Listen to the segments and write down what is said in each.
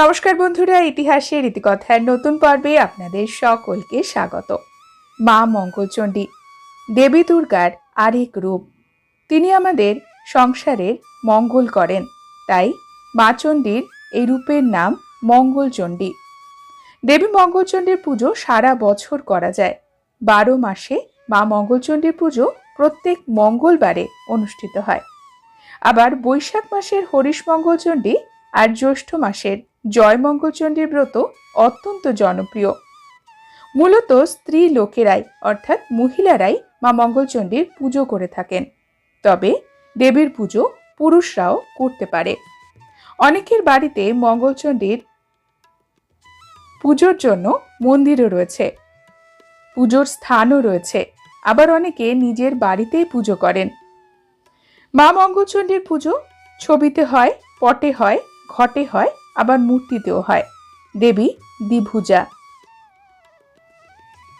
নমস্কার বন্ধুরা ইতিহাসের ইতিকথার নতুন পর্বে আপনাদের সকলকে স্বাগত। মা মঙ্গলচণ্ডী, দেবী দুর্গার আরেক রূপ। তিনি আমাদের সংসারের মঙ্গল করেন, তাই মা চণ্ডীর এই রূপের নাম মঙ্গলচণ্ডী। দেবী মঙ্গলচণ্ডীর পুজো সারা বছর করা যায়। বারো মাসে মা মঙ্গলচণ্ডীর পুজো প্রত্যেক মঙ্গলবারে অনুষ্ঠিত হয়। আবার বৈশাখ মাসের হরিশ মঙ্গলচণ্ডী আর জ্যৈষ্ঠ মাসের জয়মঙ্গলচণ্ডীর ব্রত অত্যন্ত জনপ্রিয়। মূলত স্ত্রী লোকেরাই, অর্থাৎ মহিলারাই মা মঙ্গলচণ্ডীর পুজো করে থাকেন। তবে দেবীর পুজো পুরুষরাও করতে পারে। অনেকের বাড়িতে মঙ্গলচণ্ডীর পুজোর জন্য মন্দিরও রয়েছে, পুজোর স্থানও রয়েছে। আবার অনেকে নিজের বাড়িতেই পুজো করেন। মা মঙ্গলচণ্ডীর পুজো ছবিতে হয়, পটে হয়, ঘটে হয় আবার মূর্তিতেও হয়। দেবী দ্বিভুজা।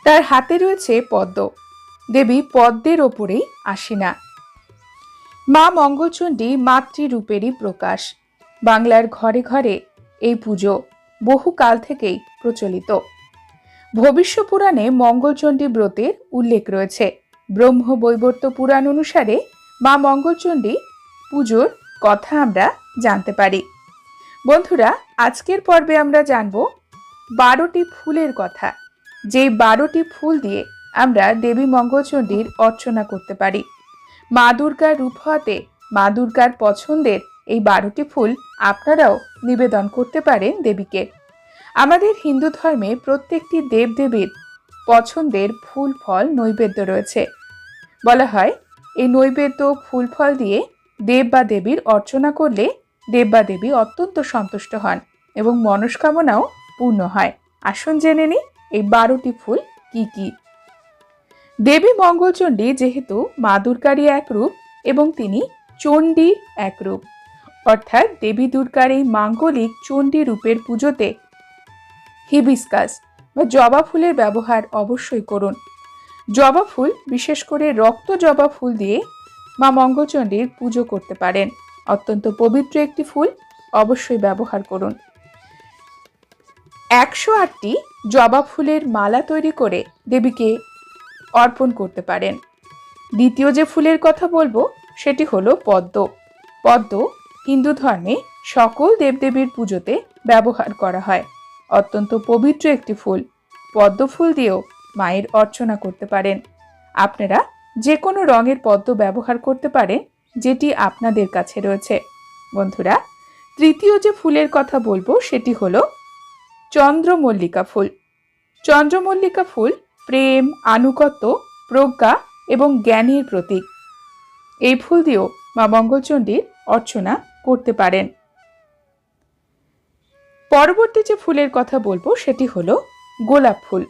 তার হাতে রয়েছে পদ্ম। দেবী পদ্মের ওপরেই আসিনা। মা মঙ্গলচণ্ডী মাতৃরূপেরই প্রকাশ। বাংলার ঘরে ঘরে এই পুজো বহুকাল থেকেই প্রচলিত। ভবিষ্য পুরাণে মঙ্গলচণ্ডী ব্রতের উল্লেখ রয়েছে। ব্রহ্ম বৈবর্ত পুরাণ অনুসারে মা মঙ্গলচণ্ডী পুজোর কথা আমরা জানতে পারি। বন্ধুরা, আজকের পর্বে আমরা জানব বারোটি ফুলের কথা। যেই বারোটি ফুল দিয়ে আমরা দেবী মঙ্গলচণ্ডীর অর্চনা করতে পারি। মা দুর্গার রূপ হতে মা দুর্গার পছন্দের এই বারোটি ফুল আপনারাও নিবেদন করতে পারেন দেবীকে। আমাদের হিন্দু ধর্মে প্রত্যেকটি দেবদেবীর পছন্দের ফুল ফল নৈবেদ্য রয়েছে। বলা হয়, এই নৈবেদ্য ফুল ফল দিয়ে দেব বা দেবীর অর্চনা করলে দেব বা দেবী অত্যন্ত সন্তুষ্ট হন এবং মনস্কামনাও পূর্ণ হয়। আসুন জেনে নিই, এই বারোটি ফুল কি কি? দেবী মঙ্গলচণ্ডী যেহেতু মা দুর্গারই এক রূপ এবং তিনি চণ্ডী এক রূপ অর্থাৎ দেবী দুর্গার এই মাঙ্গলিক চণ্ডী রূপের পুজোতে হিবিস্কাস বা জবা ফুলের ব্যবহার অবশ্যই করুন। জবা ফুল, বিশেষ করে রক্ত জবা ফুল দিয়ে মা মঙ্গলচণ্ডীর পুজো করতে পারেন। অত্যন্ত পবিত্র একটি ফুল, অবশ্যই ব্যবহার করুন। একশো আটটি জবা ফুলের মালা তৈরি করে দেবীকে অর্পণ করতে পারেন। দ্বিতীয় যে ফুলের কথা বলব, সেটি হলো পদ্ম। পদ্ম হিন্দু ধর্মে সকল দেবদেবীর পুজোতে ব্যবহার করা হয়। অত্যন্ত পবিত্র একটি ফুল। পদ্ম ফুল দিয়েও মায়ের অর্চনা করতে পারেন। আপনারা যে কোনো রঙের পদ্ম ব্যবহার করতে পারেন যেটি আপনাদের কাছে রয়েছে। বন্ধুরা, তৃতীয় যে ফুলের কথা বলব সেটি হলো চন্দ্রমল্লিকা ফুল। চন্দ্রমল্লিকা ফুল প্রেম, আনুগত্য, প্রজ্ঞা এবং জ্ঞানের প্রতীক। এই ফুল দিয়েও মা মঙ্গলচণ্ডীর অর্চনা করতে পারেন। পরবর্তী যে ফুলের কথা বলব সেটি হলো গোলাপ ফুল।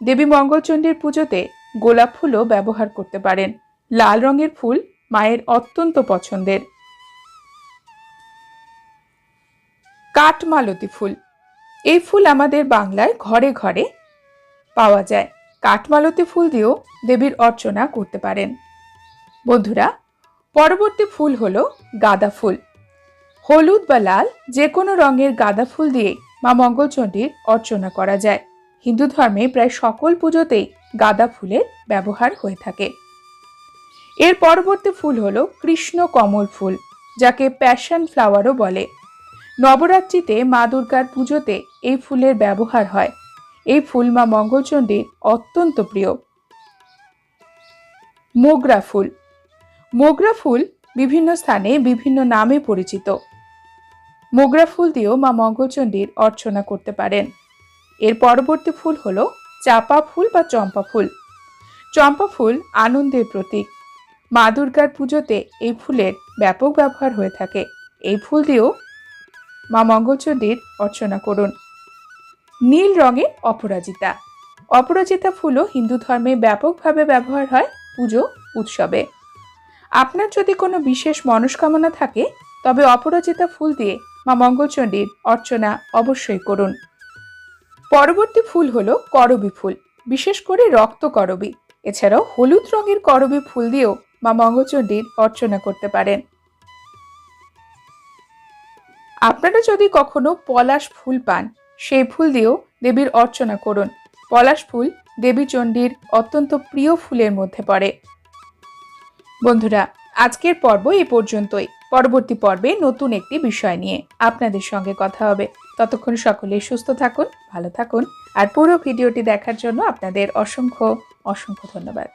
দেবী মঙ্গলচণ্ডীর পুজোতে গোলাপ ফুলও ব্যবহার করতে পারেন। লাল রঙের ফুল মায়ের অত্যন্ত পছন্দের। কাঠমালতী ফুল। এই ফুল আমাদের বাংলায় ঘরে ঘরে পাওয়া যায়। কাঠমালতী ফুল দিয়েও দেবীর অর্চনা করতে পারেন। বন্ধুরা, পরবর্তী ফুল হল গাঁদা ফুল। হলুদ বা লাল যে কোনো রঙের গাঁদা ফুল দিয়ে মা মঙ্গলচণ্ডীর অর্চনা করা যায়। হিন্দু ধর্মে প্রায় সকল পুজোতেই গাঁদা ফুলের ব্যবহার হয়ে থাকে। এর পরবর্তী ফুল হল কৃষ্ণ কমল ফুল, যাকে প্যাশন ফ্লাওয়ারও বলে। নবরাত্রিতে মা দুর্গার পুজোতে এই ফুলের ব্যবহার হয়। এই ফুল মা মঙ্গলচণ্ডীর অত্যন্ত প্রিয়। মোগরা ফুল। মোগরা ফুল বিভিন্ন স্থানে বিভিন্ন নামে পরিচিত। মোগরা ফুল দিয়েও মা মঙ্গলচণ্ডীর অর্চনা করতে পারেন। এর পরবর্তী ফুল হল চাপা ফুল বা চম্পা ফুল। চম্পা ফুল আনন্দের প্রতীক। মা দুর্গার পুজোতে এই ফুলের ব্যাপক ব্যবহার হয়ে থাকে। এই ফুল দিয়েও মা মঙ্গলচণ্ডীর অর্চনা করুন। নীল রঙের অপরাজিতা। অপরাজিতা ফুলও হিন্দু ধর্মে ব্যাপকভাবে ব্যবহার হয় পুজো, উৎসবে। আপনার যদি কোনো বিশেষ মনস্কামনা থাকে, তবে অপরাজিতা ফুল দিয়ে মা মঙ্গলচণ্ডীর অর্চনা অবশ্যই করুন। পরবর্তী ফুল হলো করবী ফুল, বিশেষ করে রক্ত করবী। এছাড়াও হলুদ রঙের করবী ফুল দিয়েও মা মঙ্গলচণ্ডীর অর্চনা করতে পারেন। আপনারা যদি কখনো পলাশ ফুল পান, সেই ফুল দিয়েও দেবীর অর্চনা করুন। পলাশ ফুল দেবী চণ্ডীর অত্যন্ত প্রিয় ফুলের মধ্যে পড়ে। বন্ধুরা, আজকের পর্ব এ পর্যন্তই। পরবর্তী পর্বে নতুন একটি বিষয় নিয়ে আপনাদের সঙ্গে কথা হবে। ততক্ষণ সকলে সুস্থ থাকুন, ভালো থাকুন, আর পুরো ভিডিওটি দেখার জন্য আপনাদের অসংখ্য অসংখ্য ধন্যবাদ।